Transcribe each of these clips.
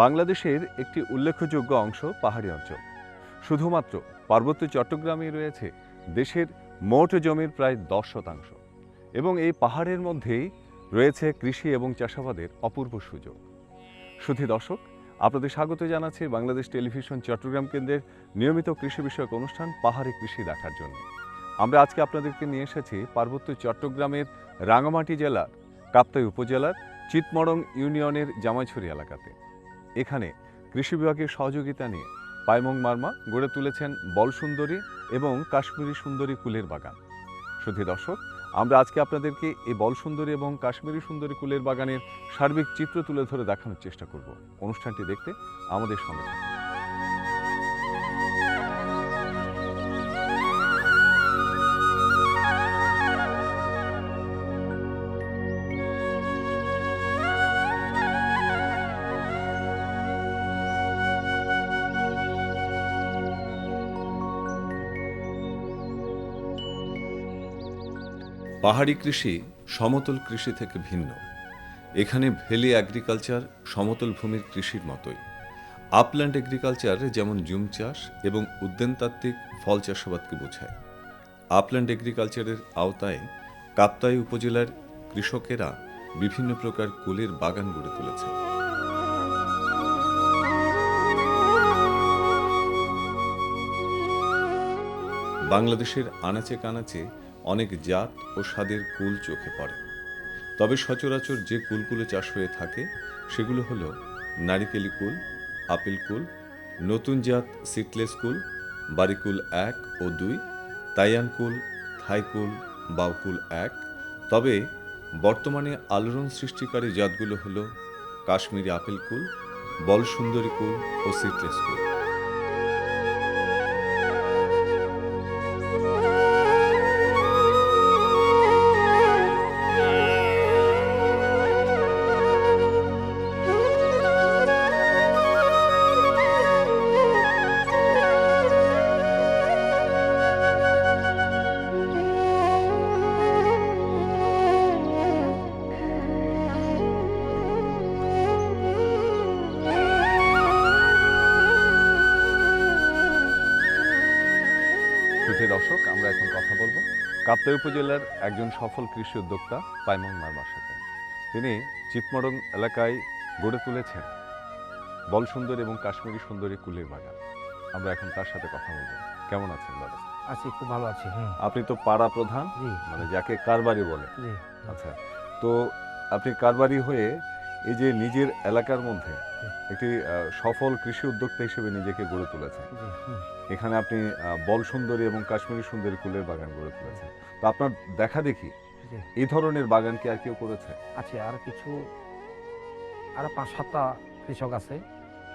বাংলাদেশের একটি উল্লেখযোগ্য অংশ পাহাড়ি অঞ্চল। শুধুমাত্র পার্বত্য চট্টগ্রামেই রয়েছে দেশের মোট জমির প্রায় দশ শতাংশ এবং এই পাহাড়ের মধ্যেই রয়েছে কৃষি এবং চাষাবাদের অপূর্ব সুযোগ। সুধী দর্শক, আপনাদের স্বাগত জানাচ্ছি বাংলাদেশ টেলিভিশন চট্টগ্রাম কেন্দ্রের নিয়মিত কৃষি বিষয়ক অনুষ্ঠান পাহাড়ি কৃষি দেখার জন্য। আমরা আজকে আপনাদেরকে নিয়ে এসেছি পার্বত্য চট্টগ্রামের রাঙামাটি জেলার, কাপ্তাই উপজেলার, চিতমড়ং ইউনিয়নের জামাইছড়ি এলাকাতে। এখানে কৃষি বিভাগের সহযোগিতা নিয়ে পায়মং মার্মা গড়ে তুলেছেন বল সুন্দরী এবং কাশ্মীরি সুন্দরী কুলের বাগান। শুধু দর্শক, আমরা আজকে আপনাদেরকে এই বল সুন্দরী এবং কাশ্মীরি সুন্দরী কুলের বাগানের সার্বিক চিত্র তুলে ধরে দেখানোর চেষ্টা করব। অনুষ্ঠানটি দেখতে আমাদের সঙ্গে থাকুন। পাহাড়ি কৃষি সমতল কৃষি থেকে ভিন্ন। এখানে ভেলি অ্যাগ্রিকালচার সমতল ভূমির কৃষির মতোই। আপল্যান্ড এগ্রিকালচার যেমন জুম চাষ এবং উদ্যানতাত্ত্বিক ফল চাষাবাদকে বোঝায়। আপল্যান্ড এগ্রিকালচারের আওতায় কাপ্তাই উপজেলার কৃষকেরা বিভিন্ন প্রকার কুলের বাগান গড়ে তুলেছে বাংলাদেশের আনাচে কানাচে অনেক জাত ও স্বাদের কুল চোখে পড়ে। তবে সচরাচর যে কুলগুলো চাষ হয়ে থাকে, সেগুলো হলো নারিকেলি কুল, আপেল কুল, নতুন জাত সিটলেস কুল বারিকুল এক ও দুই, তাইয়ান কুল থাইকুল বাউকুল এক। তবে বর্তমানে আলোড়ন সৃষ্টিকারী জাতগুলো হলো কাশ্মীরি আপেল কুল বল সুন্দরী কুল ও সিটলেস কুল। কাপ্তাই উপজেলার একজন সফল কৃষি উদ্যোক্তা পাইমং মারমার সাথে। তিনি চিপমরং এলাকায় গড়ে তুলেছেন। বল সুন্দর এবং কাশ্মীরি সুন্দরী কুলের বাগান। আমরা এখন তার সাথে কথা বলব। কেমন আছেন দাদা? আছি খুব ভালো আছি আপনি তো পাড়া প্রধান মানে যাকে কারবারি বলে। আচ্ছা তো আপনি কারবারি হয়ে এই যে নিজের এলাকার মধ্যে একটি সফল কৃষি উদ্যোক্তা হিসেবে নিজেকে গড়ে তুলেছেন। এখানে আপনি বল সুন্দরী এবং কাশ্মীরি সুন্দরী কুলের বাগান গড়ে তুলেছেন। তো আপনার দেখা দেখি এই ধরনের বাগান কি আর কেউ করেছে? আছে আর কিছু আর পাঁচ সাতটা কৃষক আছে।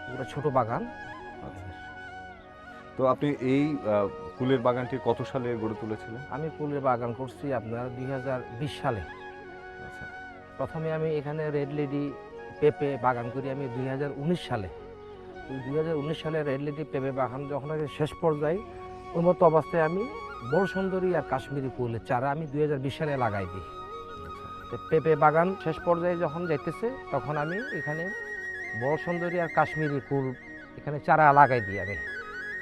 ওগুলো ছোট বাগান। তো আপনি এই কুলের বাগানটি কত সালে গড়ে তুলেছিলেন? আমি ফুলের বাগান করছি আপনার দুই হাজার বিশ সালে। আচ্ছা প্রথমে আমি এখানে রেড লেডি পেঁপে বাগান করি আমি দুই হাজার উনিশ সালে। দুই হাজার উনিশ সালে রেড লেডি পেঁপে বাগান যখন শেষ পর্যায়ে মতো অবস্থায় আমি বড় সুন্দরী আর কাশ্মীরি ফুলের চারা আমি দুই হাজার বিশ সালে লাগাই দিই। পেঁপে বাগান শেষ পর্যায়ে যখন যাইতেছে, তখন আমি এখানে বড় সুন্দরী আর কাশ্মীরি ফুল এখানে চারা লাগাই দিই আমি।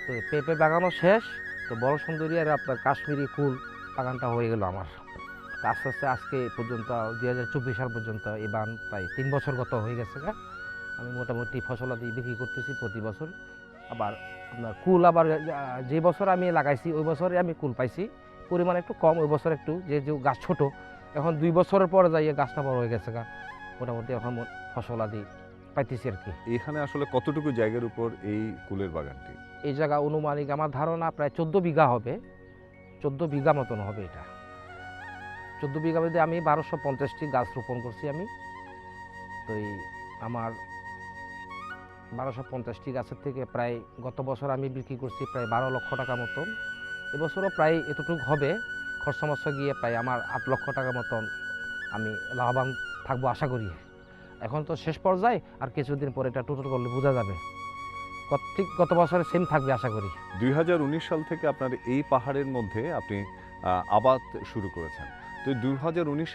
তো পেঁপে বাগানও শেষ, তো বড় সুন্দরী আর আপনার কাশ্মীরি ফুল বাগানটা হয়ে গেল আমার। আস্তে আস্তে আজকে পর্যন্ত দুই হাজার চব্বিশ সাল পর্যন্ত এই বাগান প্রায় তিন বছর গত হয়ে গেছে গা। আমি মোটামুটি ফসলাদি বিক্রি করতেছি প্রতি বছর। আবার আপনার কুল আবার যে বছর আমি লাগাইছি ওই বছরে আমি কুল পাইছি। পরিমাণ একটু কম ওই বছর একটু যে যে গাছ ছোট এখন দুই বছরের পরে যাইয়ে গাছটা বড় হয়ে গেছে গা। মোটামুটি এখন ফসল আদি পাইতেছি আর কি। এখানে আসলে কতটুকু জায়গার উপর এই কুলের বাগানটি? এই জায়গা অনুমানিক আমার ধারণা প্রায় চোদ্দ বিঘা হবে। চোদ্দ বিঘা মতন হবে এটা। চোদ্দ বিঘা মধ্যে আমি বারোশো পঞ্চাশটি গাছ রোপণ করছি আমি। তো এই আমার বারোশো পঞ্চাশটি গাছের থেকে প্রায় গত বছর আমি বিক্রি করছি প্রায় বারো লক্ষ টাকা মতন এবছরও প্রায় এতটুকু হবে, খরচা মরচা গিয়ে প্রায় আমার আট লক্ষ টাকা মতন আমি লাভবান থাকব আশা করি। এখন তো শেষ পর্যায়ে, আর কিছুদিন পরে এটা টোটাল করলে বোঝা যাবে। ঠিক গত বছরে সেম থাকবে আশা করি। দুই হাজার উনিশ সাল থেকে আপনার এই পাহাড়ের মধ্যে আপনি আবাদ শুরু করেছেন। তো দুই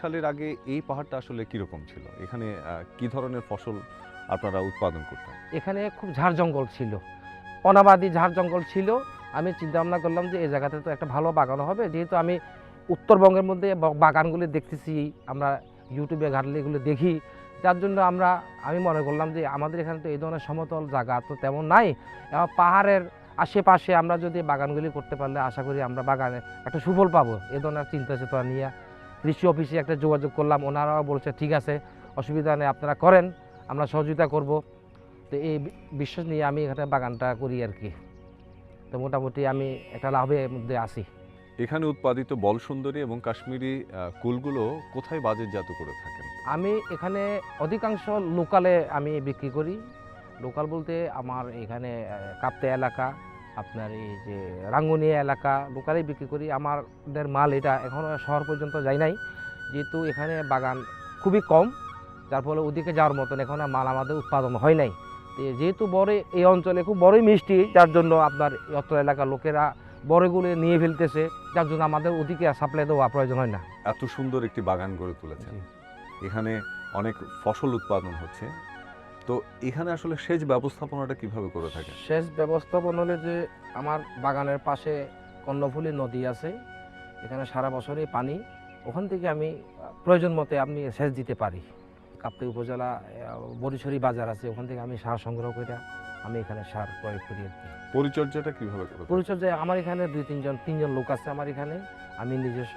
সালের আগে এই পাহাড়টা আসলে কীরকম ছিল? এখানে কি ধরনের ফসল আপনারা উৎপাদন করতেন? এখানে খুব ঝাড় জঙ্গল ছিল। অনাবাদী ঝাড় জঙ্গল ছিল। আমি চিন্তা ভাবনা করলাম যে এই জায়গাতে তো একটা ভালো বাগান হবে। যেহেতু আমি উত্তরবঙ্গের মধ্যে বাগানগুলি দেখতেছি, আমরা ইউটিউবে ঘাটলে এগুলো দেখি। যার জন্য আমরা, আমি মনে করলাম যে আমাদের এখানে তো এই ধরনের সমতল জায়গা তো তেমন নাই। এবং পাহাড়ের আশেপাশে আমরা যদি বাগানগুলি করতে পারলে আশা করি আমরা বাগানে একটা সুফল পাবো। এই ধরনের চিন্তা চেতনা নিয়ে কৃষি অফিসে একটা যোগাযোগ করলাম ওনারাও বলছে ঠিক আছে অসুবিধা নেই আপনারা করেন আমরা সহযোগিতা করব। তো এই বিশ্বাস নিয়ে আমি এখানে বাগানটা করি আর কি। তো মোটামুটি আমি একটা লাভের মধ্যে আছি। এখানে উৎপাদিত বল সুন্দরী এবং কাশ্মীরি কুলগুলো কোথায় বাজারজাত করে থাকেন? আমি এখানে অধিকাংশ লোকালে আমি বিক্রি করি। লোকাল বলতে আমার এখানে কাপ্তে এলাকা আপনার এই যে রাঙ্গুনিয়া এলাকা লোকালেই বিক্রি করি আমাদের মাল এটা এখনও শহর পর্যন্ত যায় নাই। যেহেতু এখানে বাগান খুবই কম যার ফলে ওদিকে যাওয়ার মতন এখন মাল আমাদের উৎপাদন হয় নাই। যেহেতু বড় এই অঞ্চলে খুব বড়ই মিষ্টি যার জন্য আপনার অত্র এলাকার লোকেরা বড়গুলো নিয়ে ফেলতেছে যার জন্য আমাদের ওদিকে সাপ্লাই দেওয়া প্রয়োজন হয় না। এত সুন্দর একটি বাগান গড়ে তুলেছেন। এখানে অনেক ফসল উৎপাদন হচ্ছে। তো এখানে আসলে সেচ ব্যবস্থাপনাটা কীভাবে করে থাকেন সেচ ব্যবস্থাপনা হলে যে আমার বাগানের পাশে কর্ণফুলী নদী আছে এখানে সারা বছরই পানি ওখান থেকে আমি প্রয়োজন মতে আমি সেচ দিতে পারি। কাপ্তি উপজেলা বরিশরি বাজার আছে ওখান থেকে আমি সার সংগ্রহ করে আমি এখানে সার প্রয়োগ করি আর কি। পরিচর্যাটা কীভাবে পরিচর্যায় আমার এখানে দুই তিনজন তিনজন লোক আছে আমার এখানে। আমি নিজস্ব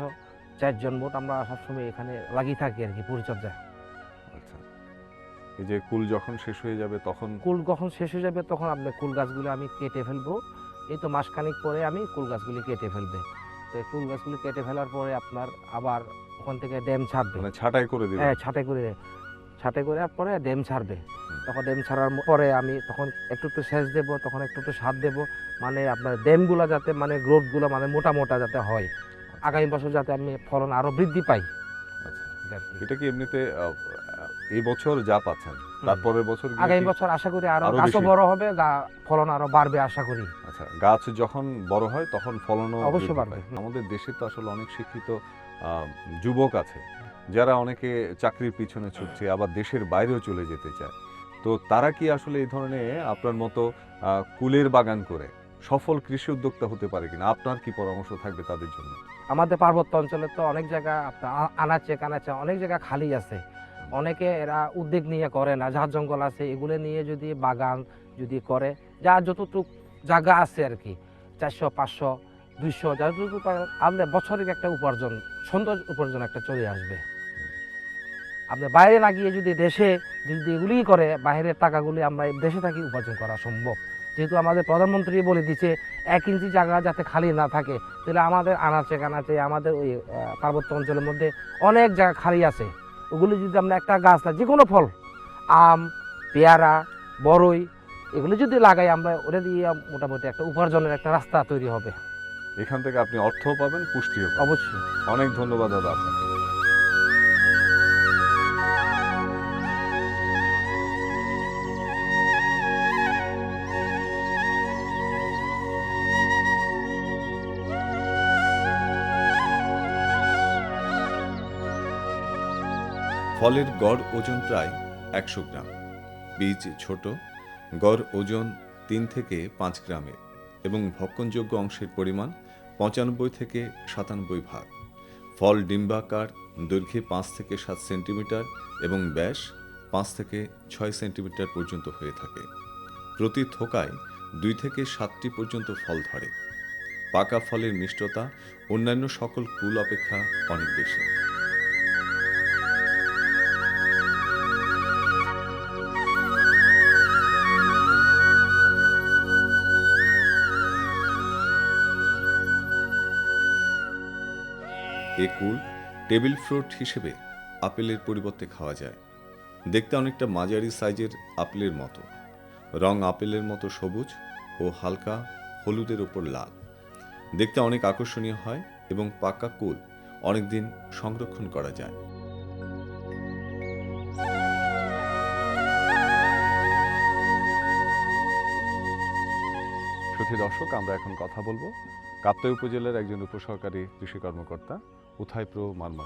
চারজন মোট আমরা সবসময় এখানে লাগিয়ে থাকি আর কি পরিচর্যা এই যে কুল যখন শেষ হয়ে যাবে তখন কুল যখন শেষ হয়ে যাবে তখন আপনার কুল গাছগুলো আমি কেটে ফেলব। এই তো মাসখানিক পরে আমি কুল গাছগুলি কেটে ফেলবে। তো কুল গাছগুলি কেটে ফেলার পরে আপনার আবার ওখান থেকে ড্যাম ছাড়বে। মানে ছাঁটাই করে দিবে। হ্যাঁ ছাঁটাই করে ছাঁটাই করে পরে ড্যাম ছাড়বে। তখন ড্যাম ছাড়ার পরে আমি তখন একটু একটু সেচ দেবো তখন একটু একটু সার দেবো। মানে আপনার ড্যামগুলো যাতে মানে গ্রোথগুলো মানে মোটা মোটা যাতে হয়। আগামী বছর যাতে আমি ফলন আরও বৃদ্ধি পাই। আচ্ছা। এটা কি। এমনিতে এই বছর যা পাচ্ছেন তারপরের বছর আগামী বছর আশা করি আরও গাছও বড় হবে ফলন আরও বাড়বে আশা করি। আচ্ছা গাছ যখন বড় হয় তখন ফলনও অবশ্যই বাড়বে। আমাদের দেশে তো আসলে অনেক শিক্ষিত যুবক আছে যারা অনেকে চাকরির পিছনে ছুটছে আবার দেশের বাইরেও চলে যেতে চায়। তো তারা কি আসলে এই ধরনের আপনার মতো কুলের বাগান করে সফল কৃষি উদ্যোক্তা হতে পারে কিনা? আপনার কি পরামর্শ থাকবে তাদের জন্য? আমাদের পার্বত্য অঞ্চলে তো অনেক জায়গা আপনার আনাচে কানাচে অনেক জায়গা খালি আছে। অনেকে এরা উদ্যোগ নিয়ে করে না ঝাড় জঙ্গল আছে, এগুলো নিয়ে যদি বাগান যদি করে, যা যতটুক জায়গা আছে আর কি, চারশো, পাঁচশো, দুইশো যতটুকু আপনার বছরের একটা উপার্জন সুন্দর উপার্জন একটা চলে আসবে। আপনি বাইরে না গিয়ে যদি দেশে, যদি এগুলিই করে, বাইরের টাকাগুলি আমরা দেশে থাকি উপার্জন করা সম্ভব। যেহেতু আমাদের প্রধানমন্ত্রী বলে দিচ্ছে এক ইঞ্চি জায়গা যাতে খালি না থাকে, তাহলে আমাদের আনাচে কানাচে আমাদের ওই পার্বত্য অঞ্চলের মধ্যে অনেক জায়গা খালি আছে। ওগুলো যদি আমরা একটা গাছ না যে কোনো ফল আম পেয়ারা বড়ই এগুলো যদি লাগাই আমরা ওটা দিয়ে মোটামুটি একটা উপার্জনের একটা রাস্তা তৈরি হবে। এখান থেকে আপনি অর্থও পাবেন পুষ্টিও অবশ্যই। অনেক ধন্যবাদ দাদা আপনাকে। ফলের গড় ওজন প্রায় একশো গ্রাম। বীজ ছোট, গড় ওজন তিন থেকে পাঁচ গ্রামের এবং ভক্ষণযোগ্য অংশের পরিমাণ পঁচানব্বই থেকে সাতানব্বই ভাগ। ফল ডিম্বাকার দৈর্ঘ্যে পাঁচ থেকে সাত সেন্টিমিটার এবং ব্যাস পাঁচ থেকে ছয় সেন্টিমিটার পর্যন্ত হয়ে থাকে। প্রতি থোকায় দুই থেকে সাতটি পর্যন্ত ফল ধরে। পাকা ফলের মিষ্টতা অন্যান্য সকল কুল অপেক্ষা অনেক বেশি। এ কুল টেবিল ফ্রুট হিসেবে আপেলের পরিবর্তে খাওয়া যায়। দেখতে অনেকটা মাঝারি সাইজের আপেলের মতো। রং আপেলের মতো সবুজ ও হালকা হলুদের ওপর লাল। দেখতে অনেক আকর্ষণীয় হয় এবং পাকা কুল অনেকদিন সংরক্ষণ করা যায়। সুধী দর্শক, আমরা এখন কথা বলব কাপ্তাই উপজেলার একজন উপসহকারী কৃষি কর্মকর্তা উথাই প্রো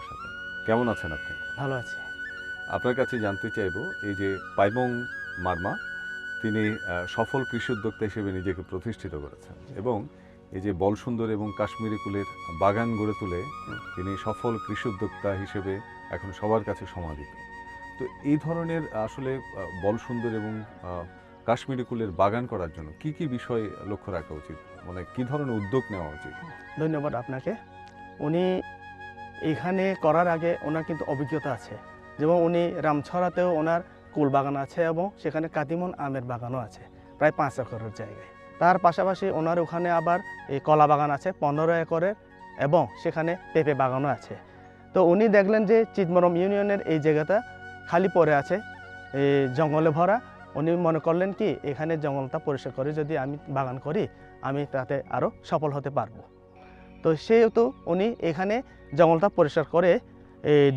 সাথে? কেমন আছেন আপনি? ভালো আছে। আপনার কাছে জানতে চাইব এই যে পাইবং মার্মা তিনি সফল কৃষি উদ্যোক্তা হিসেবে নিজেকে প্রতিষ্ঠিত করেছেন এবং এই যে বলসুন্দর এবং কাশ্মীরি কুলের বাগান গড়ে তুলে তিনি সফল কৃষি উদ্যোক্তা হিসেবে এখন সবার কাছে সমাদিত। তো এই ধরনের আসলে বলসুন্দর এবং কাশ্মীরি কুলের বাগান করার জন্য কি কি বিষয় লক্ষ্য রাখা উচিত? মানে কি ধরনের উদ্যোগ নেওয়া উচিত? ধন্যবাদ আপনাকে। উনি এখানে করার আগে ওনার কিন্তু অভিজ্ঞতা আছে। যেমন উনি রামছড়াতেও ওনার কুল বাগান আছে এবং সেখানে কাতিমন আমের বাগানও আছে, প্রায় পাঁচ একরের জায়গায়। তার পাশাপাশি ওনার ওখানে আবার এই কলা বাগান আছে, পনেরো একরের এবং সেখানে পেঁপে বাগানও আছে। তো উনি দেখলেন যে চিতমরম ইউনিয়নের এই জায়গাটা খালি পড়ে আছে এই জঙ্গলে ভরা। উনি মনে করলেন কি, এখানে জঙ্গলটা পরিষ্কার করে যদি আমি বাগান করি, আমি তাতে আরও সফল হতে পারব। তো সেহেতু উনি এখানে জঙ্গলটা পরিষ্কার করে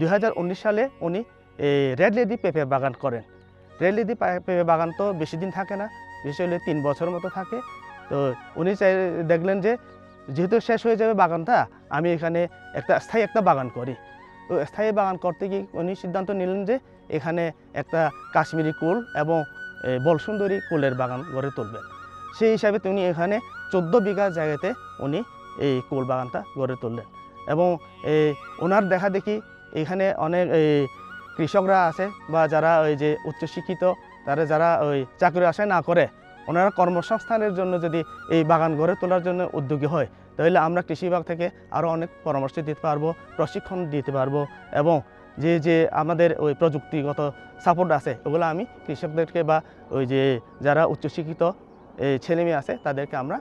দু হাজার উনিশ সালে উনি রেড লেডি পেঁপে বাগান করেন। রেড লেডি পেঁপে বাগান তো বেশি দিন থাকে না বেশি হলে তিন বছর মতো থাকে। তো উনি চাই, দেখলেন যে যেহেতু শেষ হয়ে যাবে বাগানটা, আমি এখানে একটা স্থায়ী একটা বাগান করি। তো স্থায়ী বাগান করতে গিয়ে উনি সিদ্ধান্ত নিলেন যে এখানে একটা কাশ্মীরি কুল এবং বলসুন্দরী কুলের বাগান গড়ে তুলবেন। সেই হিসাবে তিনি এখানে চোদ্দ বিঘা জায়গাতে উনি এই কুল বাগানটা গড়ে তুললেন। এবং এই ওনার দেখা দেখি এখানে অনেক এই কৃষকরা আছে বা যারা ওই যে উচ্চশিক্ষিত, তারা যারা ওই চাকরি আশায় না করে, ওনারা কর্মসংস্থানের জন্য যদি এই বাগান গড়ে তোলার জন্য উদ্যোগী হয়, তাহলে আমরা কৃষি বিভাগ থেকে আরও অনেক পরামর্শ দিতে পারব, প্রশিক্ষণ দিতে পারব এবং যে যে আমাদের ওই প্রযুক্তিগত সাপোর্ট আছে, ওগুলো আমি কৃষকদেরকে বা ওই যে যারা উচ্চশিক্ষিত এই ছেলে মেয়ে আছে, তাদেরকে আমরা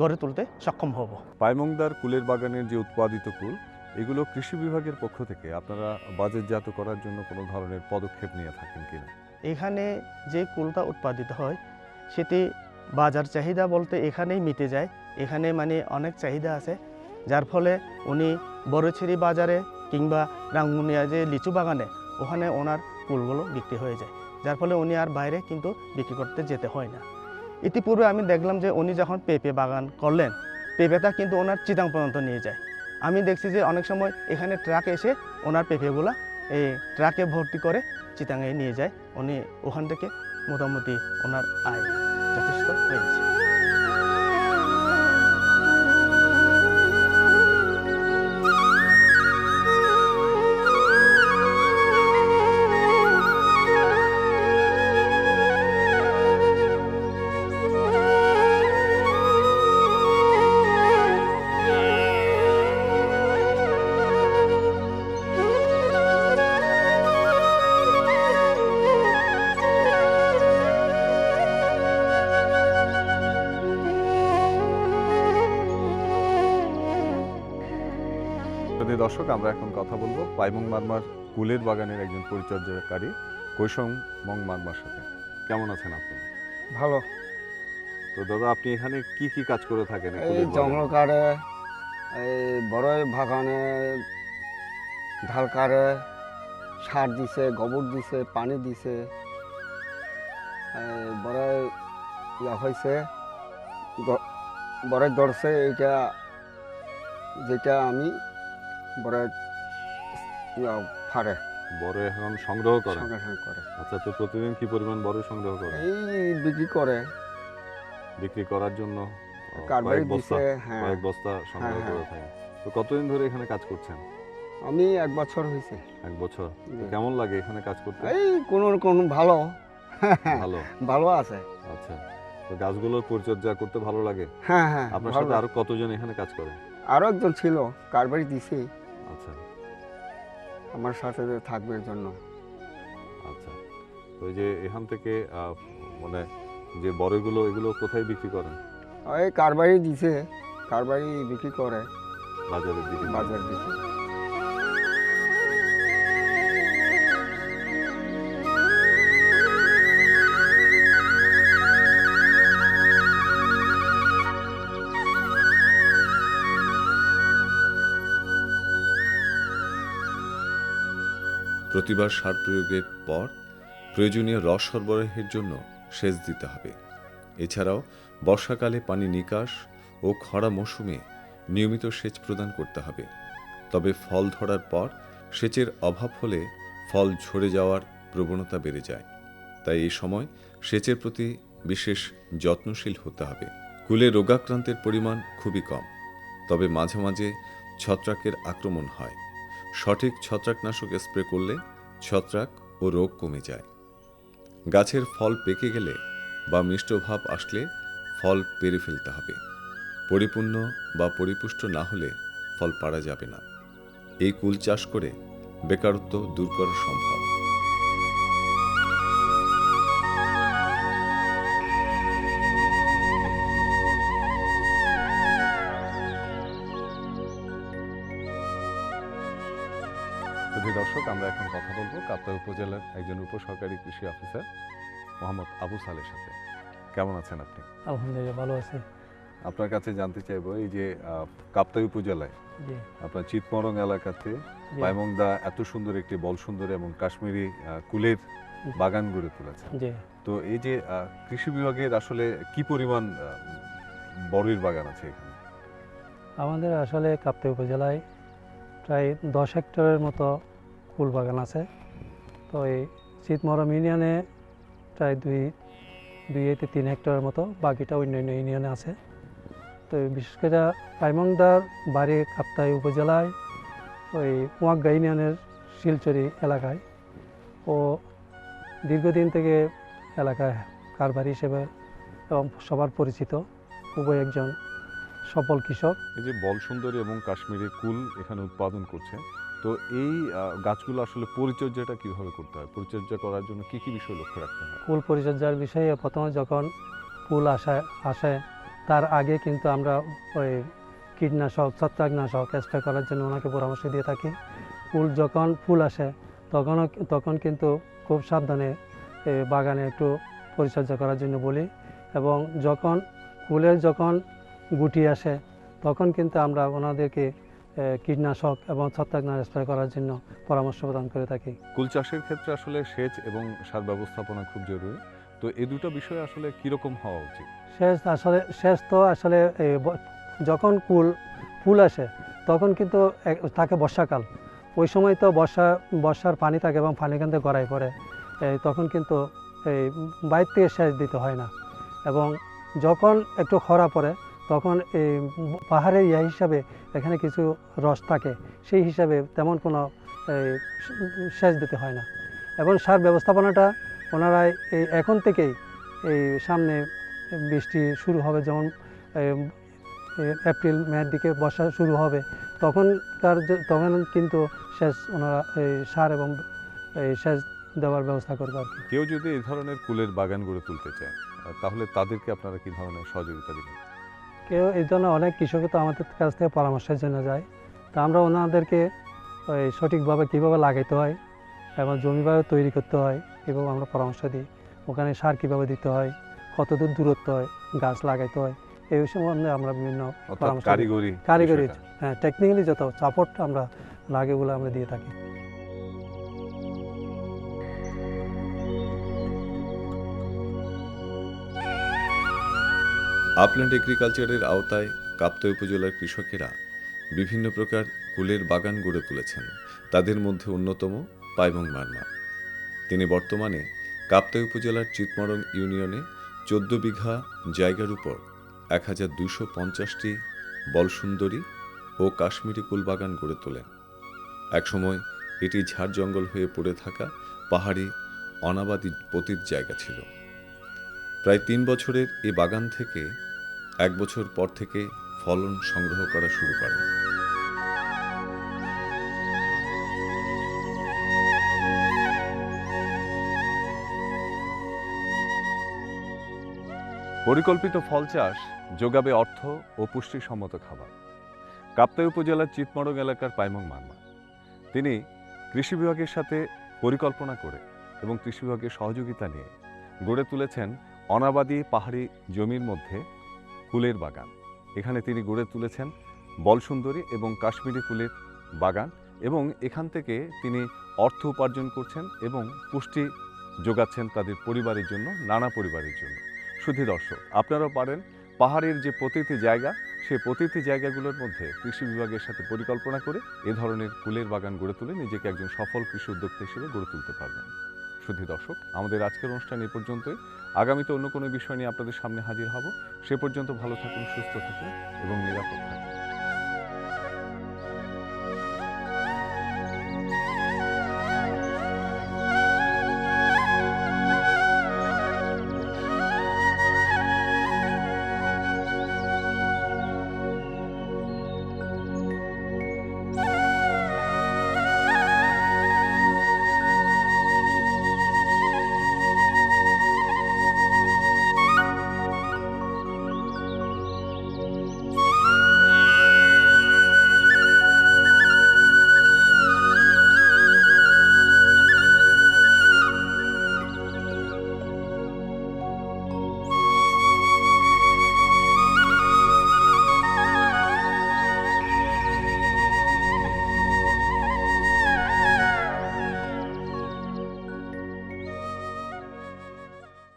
গড়ে তুলতে সক্ষম হব। পায়মংদার কুলের বাগানের যে উৎপাদিত কুল এগুলো কৃষি বিভাগের পক্ষ থেকে আপনারা বাজারজাত করার জন্য কোনো ধরনের পদক্ষেপ নিয়ে থাকেন কিনা? এখানে যে কুলটা উৎপাদিত হয় সেটি বাজার চাহিদা বলতে এখানেই মিটে যায়। এখানে মানে অনেক চাহিদা আছে যার ফলে উনি বড়ছেরি বাজারে কিংবা রাঙ্গুনিয়া যে লিচু বাগানে ওখানে ওনার কুলগুলো বিক্রি হয়ে যায়। যার ফলে উনি আর বাইরে কিন্তু বিক্রি করতে যেতে হয় না। ইতিপূর্বে আমি দেখলাম যে উনি যখন পেঁপে বাগান করলেন, পেঁপেটা কিন্তু ওনার চিতাং পর্যন্ত নিয়ে যায়। আমি দেখছি যে অনেক সময় এখানে ট্রাক এসে ওনার পেঁপেগুলো এই ট্রাকে ভর্তি করে চিতাঙে নিয়ে যায়। উনি ওখান থেকে মোটামুটি ওনার আয় যথেষ্ট হয়েছে। দর্শক আমরা এখন কথা বলব পাইমং মারমার কুলের বাগানের একজন পরিচর্যাকারী কৈশং মং মারমার সাথে। কেমন আছেন আপনি? ভালো। তো দাদা আপনি এখানে কি কি কাজ করে থাকেন এই জঙ্গল কাটে এই বড়ই বাগানে ঢাল কাটে সার দিছে গোবর দিছে পানি দিছে বড়ই ইয়া হয়েছে বড়ই ধরছে এইটা যেটা আমি বড় ইয়া ফাড়ে। বড় এখন সংগ্রহ করেন সঙ্গে সঙ্গে করে। আচ্ছা তো প্রতিদিন কি পরিমাণ বড় সংগ্রহ করেন এই বিক্রি করে। বিক্রি করার জন্য? কারবারি কয়েক বস্তা দিছে হ্যাঁ। কয়েক বস্তা সংগ্রহ হ্যাঁ, করে থাকেন তো কতদিন ধরে এখানে কাজ করছেন? আমি এক বছর হয়েছে এক বছর? তো কেমন লাগে এখানে কাজ করতে? এই কোনো কোনো ভালো। ভালো? ভালো আছে। আচ্ছা তো গাছগুলোর পরিচর্যা করতে ভালো লাগে? হ্যাঁ হ্যাঁ আপনার ভালো। সাথে আরও কতজন এখানে কাজ করে? আরও একজন ছিল কারবারি দিছি। আচ্ছা। আমার সাথে থাকবে এর জন্য। আচ্ছা। তো এই যে এখান থেকে মানে যে বড়গুলো এগুলো কোথায় বিক্রি করেন এই কারবারি দিছে। কারবারি বিক্রি করে। বাজারে দিকে বাজার দিকে প্রতিবার সার প্রয়োগের পর প্রয়োজনীয় রস সরবরাহের জন্য সেচ দিতে হবে। এছাড়াও বর্ষাকালে পানি নিকাশ ও খরা মৌসুমে নিয়মিত সেচ প্রদান করতে হবে। তবে ফল ধরার পর সেচের অভাব হলে ফল ঝরে যাওয়ার প্রবণতা বেড়ে যায়। তাই এই সময় সেচের প্রতি বিশেষ যত্নশীল হতে হবে। কুলে রোগাক্রান্তের পরিমাণ খুবই কম, তবে মাঝে মাঝে ছত্রাকের আক্রমণ হয়। সঠিক ছত্রাকনাশক স্প্রে করলে ছত্রাক ও রোগ কমে যায়। গাছের ফল পেকে গেলে বা মিষ্টভাব আসলে ফল পেরে ফেলতে হবে। পরিপূর্ণ বা পরিপুষ্ট না হলে ফল পাড়া যাবে না। এই কুল চাষ করে বেকারত্ব দূর করা সম্ভব। দর্শক আমরা এখন কথা বলব কাপ্তাই উপজেলার একজন উপসহকারী কৃষি অফিসার মোহাম্মদ আবু সালের সাথে। কেমন আছেন আপনি? আলহামদুলিল্লাহ ভালো আছে। আপনার কাছে জানতে চাইব এই যে কাপ্তাই উপজেলায় আপনার চিতমরং এলাকাতে পাইমংদা এত সুন্দর একটি বল সুন্দর এবং কাশ্মীরি কুলের বাগান গড়ে তুলেছে। তো এই যে কৃষি বিভাগের আসলে কি পরিমাণ বড়ির বাগান আছে এখানে? আমাদের আসলে কাপ্তাই উপজেলায় প্রায় দশ হেক্টরের মতো ফুল বাগান আছে। তো এই শীতমরম ইউনিয়নে প্রায় দুই দুই থেকে তিন হেক্টরের মতো বাকিটা অন্যান্য ইউনিয়নে আছে। তো বিশেষ করে পাইমংদার বাড়ি কাপ্তাই উপজেলায় ওই কুয়াগ্গা ইউনিয়নের শিলচরি এলাকায় ও দীর্ঘদিন থেকে এলাকায় কারবারি হিসেবে এবং সবার পরিচিত উভয় একজন সফল কৃষক। এই যে বল সুন্দরী এবং কাশ্মীরি কুল এখানে উৎপাদন করছে। তো এই গাছগুলো আসলে পরিচর্যাটা কীভাবে করতে হয়? পরিচর্যা করার জন্য কি কি বিষয় লক্ষ্য রাখতে হয়? ফুল পরিচর্যার বিষয়ে প্রথমে যখন ফুল আসে আসে, তার আগে কিন্তু আমরা ওই কীটনাশক, ছত্রাকনাশক স্প্রে করার জন্য ওনাকে পরামর্শ দিয়ে থাকি। ফুল যখন ফুল আসে, তখনও, তখন কিন্তু খুব সাবধানে বাগানে একটু পরিচর্যা করার জন্য বলি এবং যখন ফুলের যখন গুটি আসে, তখন কিন্তু আমরা ওনাদেরকে কীটনাশক এবং ছত্রাকনাশক স্প্রে করার জন্য পরামর্শ প্রদান করে থাকি। কুল চাষের ক্ষেত্রে আসলে সেচ এবং সার ব্যবস্থাপনা খুব জরুরি। তো এই দুটো বিষয় আসলে কীরকম হওয়া উচিত? শেষ আসলে শেষ তো আসলে যখন কুল ফুল আসে তখন কিন্তু থাকে বর্ষাকাল। ওই সময় তো বর্ষা বর্ষার পানি থাকে এবং পানি কিন্তু গড়াই পড়ে। তখন কিন্তু এই বাইর থেকে সেচ দিতে হয় না। এবং যখন একটু খরা পড়ে তখন এই পাহাড়ের ইয়া হিসাবে এখানে কিছু রস থাকে। সেই হিসাবে তেমন কোনো সেচ দিতে হয় না। এবং সার ব্যবস্থাপনাটা ওনারা এই এখন থেকেই এই সামনে বৃষ্টি শুরু হবে, যেমন এপ্রিল মের দিকে বর্ষা শুরু হবে তখনকার তখন কিন্তু সেচ ওনারা এই সার এবং এই সেচ দেওয়ার ব্যবস্থা করবে আর কেউ যদি এই ধরনের কুলের বাগান গড়ে তুলতে চায়, তাহলে তাদেরকে আপনারা কি ধরনের সহযোগিতা দিবেন? কেউ এই জন্য অনেক কৃষক তো আমাদের কাছ থেকে পরামর্শের জন্য যায়। তা আমরা ওনাদেরকে ওই সঠিকভাবে কীভাবে লাগাইতে হয় এবং জমিভাবে তৈরি করতে হয় এভাবে আমরা পরামর্শ দিই। ওখানে সার কীভাবে দিতে হয় কতদূর দূরত্ব হয় গাছ লাগাইতে হয় এই সম্বন্ধে আমরা বিভিন্ন পরামর্শ কারিগরি কারিগরি হ্যাঁ টেকনিক্যালি যত সাপোর্ট আমরা লাগে বলে আমরা দিয়ে থাকি। আপল্যান্ড এগ্রিকালচারের আওতায় কাপ্তাই উপজেলার কৃষকেরা বিভিন্ন প্রকার কুলের বাগান গড়ে তুলেছেন। তাদের মধ্যে অন্যতম পাইমং মার্মা তিনি বর্তমানে কাপ্তাই উপজেলার চিতমরং ইউনিয়নে চোদ্দ বিঘা জায়গার উপর এক হাজার দুশো পঞ্চাশটি বলসুন্দরী ও কাশ্মীরি কুল বাগান গড়ে তোলেন। একসময় এটি ঝাড় জঙ্গল হয়ে পড়ে থাকা পাহাড়ি, অনাবাদী পতিত জায়গা ছিল। প্রায় তিন বছরের এ বাগান থেকে এক বছর পর থেকে ফলন সংগ্রহ করা শুরু করে। পরিকল্পিত ফল চাষ যোগাবে অর্থ ও পুষ্টিসম্মত খাবার। কাপ্তাই উপজেলার চিতমরং এলাকার পাইমং মান্না তিনি কৃষি বিভাগের সাথে পরিকল্পনা করে এবং কৃষি বিভাগের সহযোগিতা নিয়ে গড়ে তুলেছেন অনাবাদী পাহাড়ি জমির মধ্যে কুলের বাগান। এখানে তিনি গড়ে তুলেছেন বলসুন্দরী এবং কাশ্মীরি ফুলের বাগান এবং এখান থেকে তিনি অর্থ উপার্জন করছেন এবং পুষ্টি যোগাচ্ছেন তাদের পরিবারের জন্য, নানা পরিবারের জন্য। শুধু দর্শক, আপনারাও পারেন পাহাড়ের যে প্রতিটি জায়গা, সে প্রতিটি জায়গাগুলোর মধ্যে কৃষি বিভাগের সাথে পরিকল্পনা করে এ ধরনের ফুলের বাগান গড়ে তুলে নিজেকে একজন সফল কৃষি উদ্যোক্তা হিসেবে গড়ে তুলতে পারবেন। শুধু দর্শক, আমাদের আজকের অনুষ্ঠান এ পর্যন্তই। আগামীতে অন্য কোনো বিষয় নিয়ে আপনাদের সামনে হাজির হব। সে পর্যন্ত ভালো থাকুন, সুস্থ থাকুন এবং নিরাপদ থাকুন।